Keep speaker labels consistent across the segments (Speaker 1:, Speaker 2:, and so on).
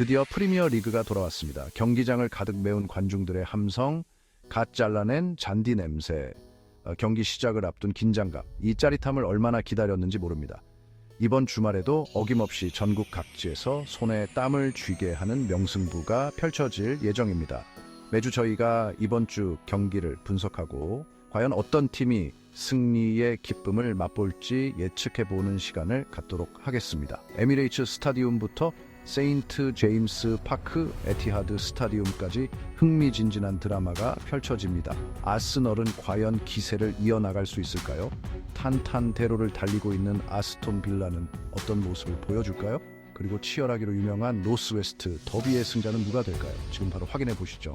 Speaker 1: 드디어 프리미어 리그가 돌아왔습니다. 경기장을 가득 메운 관중들의 함성, 갓 잘라낸 잔디 냄새, 어, 경기 시작을 앞둔 긴장감, 이 짜릿함을 얼마나 기다렸는지 모릅니다. 이번 주말에도 어김없이 전국 각지에서 손에 땀을 쥐게 하는 명승부가 펼쳐질 예정입니다. 매주 저희가 이번 주 경기를 분석하고 과연 어떤 팀이 승리의 기쁨을 맛볼지 예측해보는 시간을 갖도록 하겠습니다. 에미레이츠 스타디움부터 세인트 제임스 파크 에티하드 스타디움까지 흥미진진한 드라마가 펼쳐집니다. 아스널은 과연 기세를 이어나갈 수 있을까요? 탄탄대로를 달리고 있는 아스톤 빌라는 어떤 모습을 보여줄까요? 그리고 치열하기로 유명한 노스웨스트 더비의 승자는 누가 될까요? 지금 바로 확인해 보시죠.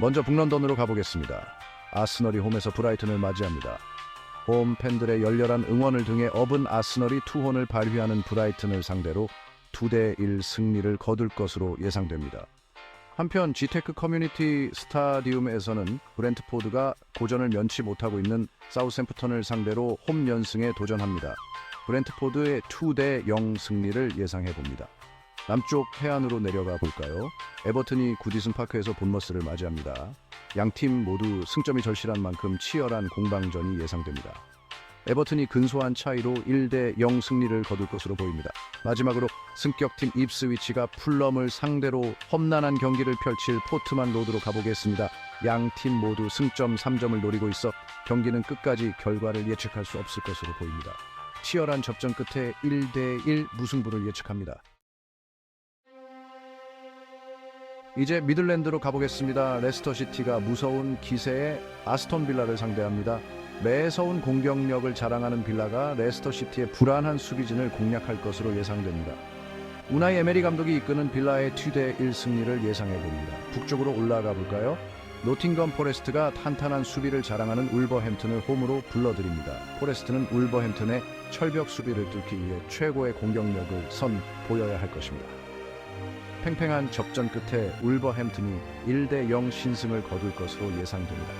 Speaker 1: 먼저 북런던으로 가보겠습니다. 아스널이 홈에서 브라이튼을 맞이합니다. 홈 팬들의 열렬한 응원을 등에 업은 아스널이 투혼을 발휘하는 브라이튼을 상대로 2대 1 승리를 거둘 것으로 예상됩니다. 한편 지테크 커뮤니티 스타디움에서는 브렌트포드가 고전을 면치 못하고 있는 사우샘프턴을 상대로 홈 연승에 도전합니다. 브렌트포드의 2대 0 승리를 예상해 봅니다. 남쪽 해안으로 내려가 볼까요? 에버튼이 구디슨 파크에서 본머스를 맞이합니다. 양 팀 모두 승점이 절실한 만큼 치열한 공방전이 예상됩니다. 에버튼이 근소한 차이로 1대 0 승리를 거둘 것으로 보입니다. 마지막으로 승격팀 입스위치가 풀럼을 상대로 험난한 경기를 펼칠 포트만 로드로 가보겠습니다. 양 팀 모두 승점 3점을 노리고 있어 경기는 끝까지 결과를 예측할 수 없을 것으로 보입니다. 치열한 접전 끝에 1대 1 무승부를 예측합니다. 이제 미들랜드로 가보겠습니다. 레스터 시티가 무서운 기세의 아스톤 빌라를 상대합니다. 매서운 공격력을 자랑하는 빌라가 레스터 시티의 불안한 수비진을 공략할 것으로 예상됩니다. 우나이 에메리 감독이 이끄는 빌라의 2대1 승리를 예상해 봅니다. 북쪽으로 올라가 볼까요? 노팅검 포레스트가 탄탄한 수비를 자랑하는 울버햄튼을 홈으로 불러드립니다. 포레스트는 울버햄튼의 철벽 수비를 뚫기 위해 최고의 공격력을 선 보여야 할 것입니다. 팽팽한 접전 끝에 울버햄튼이 1대 0 신승을 거둘 것으로 예상됩니다.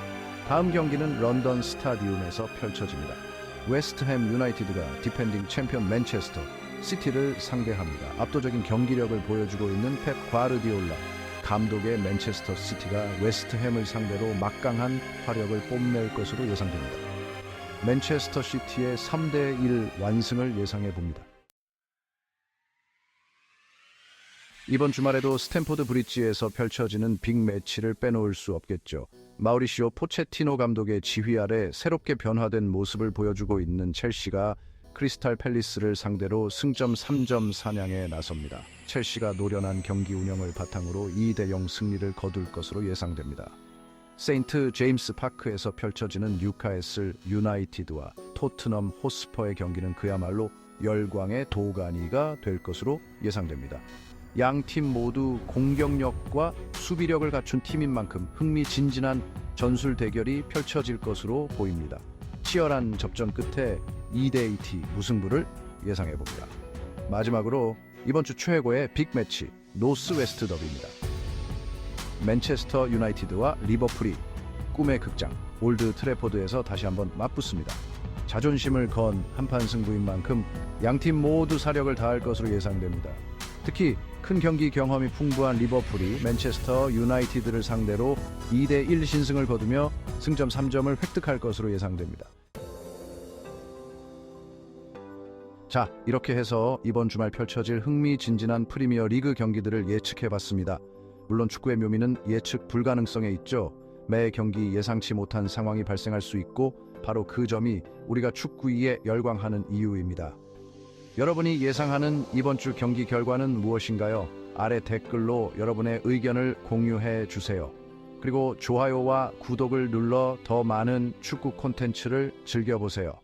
Speaker 1: 다음 경기는 런던 스타디움에서 펼쳐집니다. 웨스트햄 유나이티드가 디펜딩 챔피언 맨체스터 시티를 상대합니다. 압도적인 경기력을 보여주고 있는 펩 과르디올라 감독의 맨체스터 시티가 웨스트햄을 상대로 막강한 화력을 뽐낼 것으로 예상됩니다. 맨체스터 시티의 3대 1 완승을 예상해 봅니다. 이번 주말에도 스탠포드 브릿지에서 펼쳐지는 빅매치를 빼놓을 수 없겠죠. 마우리시오 포체티노 감독의 지휘 아래 새롭게 변화된 모습을 보여주고 있는 첼시가 크리스탈 팰리스를 상대로 승점 3점 사냥에 나섭니다. 첼시가 노련한 경기 운영을 바탕으로 2대 0 승리를 거둘 것으로 예상됩니다. 세인트 제임스 파크에서 펼쳐지는 뉴카에슬 유나이티드와 토트넘 호스퍼의 경기는 그야말로 열광의 도가니가 될 것으로 예상됩니다. 양 팀 모두 공격력과 수비력을 갖춘 팀인 만큼 흥미진진한 전술 대결이 펼쳐질 것으로 보입니다. 치열한 접전 끝에 2대2 무승부를 예상해 봅니다. 마지막으로 이번 주 최고의 빅매치 노스웨스트 더비입니다. 맨체스터 유나이티드와 리버풀이 꿈의 극장 올드 트래포드에서 다시 한번 맞붙습니다. 자존심을 건 한판 승부인 만큼 양팀 모두 사력을 다할 것으로 예상됩니다. 특히 큰 경기 경험이 풍부한 리버풀이 맨체스터 유나이티드를 상대로 2대1 신승을 거두며 승점 3점을 획득할 것으로 예상됩니다. 자, 이렇게 해서 이번 주말 펼쳐질 흥미진진한 프리미어 리그 경기들을 예측해봤습니다. 물론 축구의 묘미는 예측 불가능성에 있죠. 매 경기 예상치 못한 상황이 발생할 수 있고 바로 그 점이 우리가 축구위에 열광하는 이유입니다. 여러분이 예상하는 이번 주 경기 결과는 무엇인가요? 아래 댓글로 여러분의 의견을 공유해 주세요. 그리고 좋아요와 구독을 눌러 더 많은 축구 콘텐츠를 즐겨보세요.